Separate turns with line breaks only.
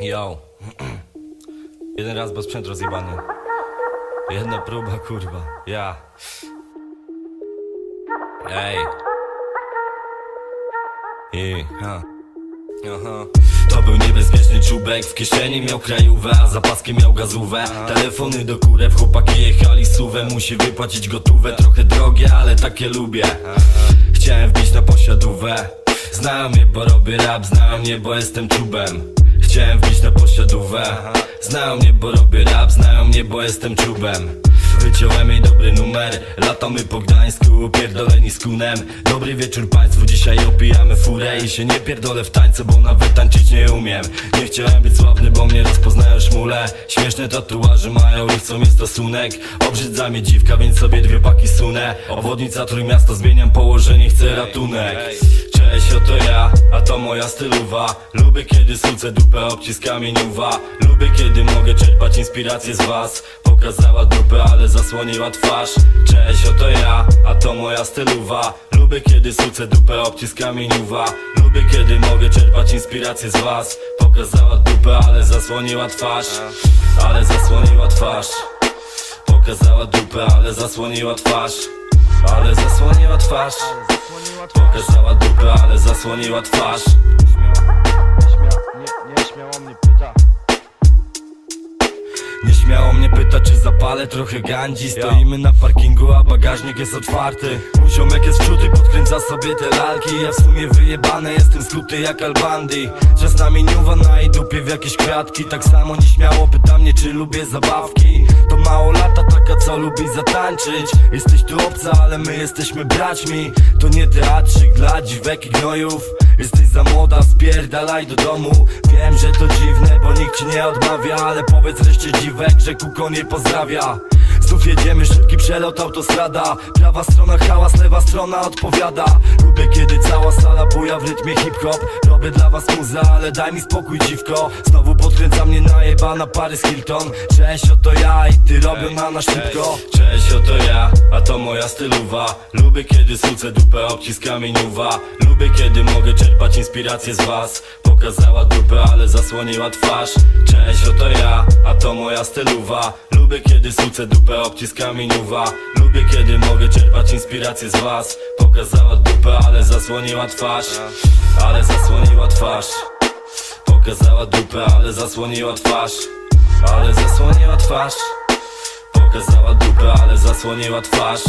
Yo. Jeden raz, bo sprzęt rozjebany. Jedna próba, kurwa. Ja. Ej. I, ha. Aha. To był niebezpieczny czubek, w kieszeni miał krajówę, a za miał gazówę Telefony do kurew, chłopaki jechali suwem Musi wypłacić gotówę, trochę drogie, ale takie lubię Chciałem wbić na posiadówę Znają mnie, bo robię rap, znają mnie, bo jestem czubem Chciałem wbić na posiadówę. Znają mnie, bo robię rap, znają mnie, bo jestem czubem. Wyciąłem jej dobry numer. Latamy po Gdańsku, pierdoleni z kunem. Dobry wieczór państwu, dzisiaj opijamy furę I się nie pierdolę w tańce, bo nawet tańczyć nie umiem. Nie chciałem być sławny, bo mnie rozpoznają szmule. Śmieszne tatuaże mają i chcą mi stosunek. Obrzydza mnie dziwka, więc sobie dwie paki sunę. Obwodnica Trójmiasto, zmieniam położenie, chcę ratunek Cześć, oto ja, a to moja stylowa. Lubię kiedy sucę dupę obciskami niuwa. Lubię kiedy mogę czerpać inspirację z was. Pokazała dupę, ale zasłoniła twarz. Cześć, oto ja, a to moja stylowa. Lubię kiedy sucę dupę obciskami niuwa. Lubię kiedy mogę czerpać inspirację z was. Pokazała dupę, ale zasłoniła twarz. Ale zasłoniła twarz. Pokazała dupę, ale zasłoniła twarz Ale zasłoniła twarz. Pokazała dupę, ale zasłoniła twarz.
Nie, nie śmiało mnie pyta
Nieśmiało mnie pyta, czy zapalę trochę gandzi Stoimy na parkingu, a bagażnik jest otwarty. Mój ziomek jest wczuty, podkręca sobie te lalki. Ja w sumie wyjebany, jestem skuty jak Albandi. Czas na miniuwa na jej dupie w jakieś kwiatki. Tak samo nieśmiało pyta mnie, czy lubię zabawki. To mało lata taka, co lubi zatańczyć. Jesteś tu obca, ale my jesteśmy braćmi. To nie teatrzyk dla dziwek i gnojów Jesteś za młoda, spierdalaj do domu. Wiem, że to dziwne, bo nikt ci nie odmawia Ale powiedz wreszcie dziwek, że kuko nie pozdrawia Znów jedziemy, szybki przelot, autostrada. Prawa strona hałas, lewa strona odpowiada. Lubię kiedy cała sala buja w rytmie hip-hop. Robię dla was muzę, ale daj mi spokój dziwko. Znowu podkręca mnie najebana Paris Hilton. Cześć, oto ja i ty robią na nas szybko. Cześć, oto ja, a to moja stylowa. Lubię kiedy sucę dupę obciskami niuwa Lubię kiedy mogę czerpać inspirację z was. Pokazała dupę, ale zasłoniła twarz. Cześć, oto ja, a to moja stylowa Lubię kiedy sucę dupę obciskami niuwa. Lubię kiedy mogę czerpać inspirację z was. Pokazała dupę, ale zasłoniła twarz. Ale zasłoniła twarz. Pokazała dupę, ale zasłoniła twarz. Ale zasłoniła twarz. Pokazała dupę, ale zasłoniła twarz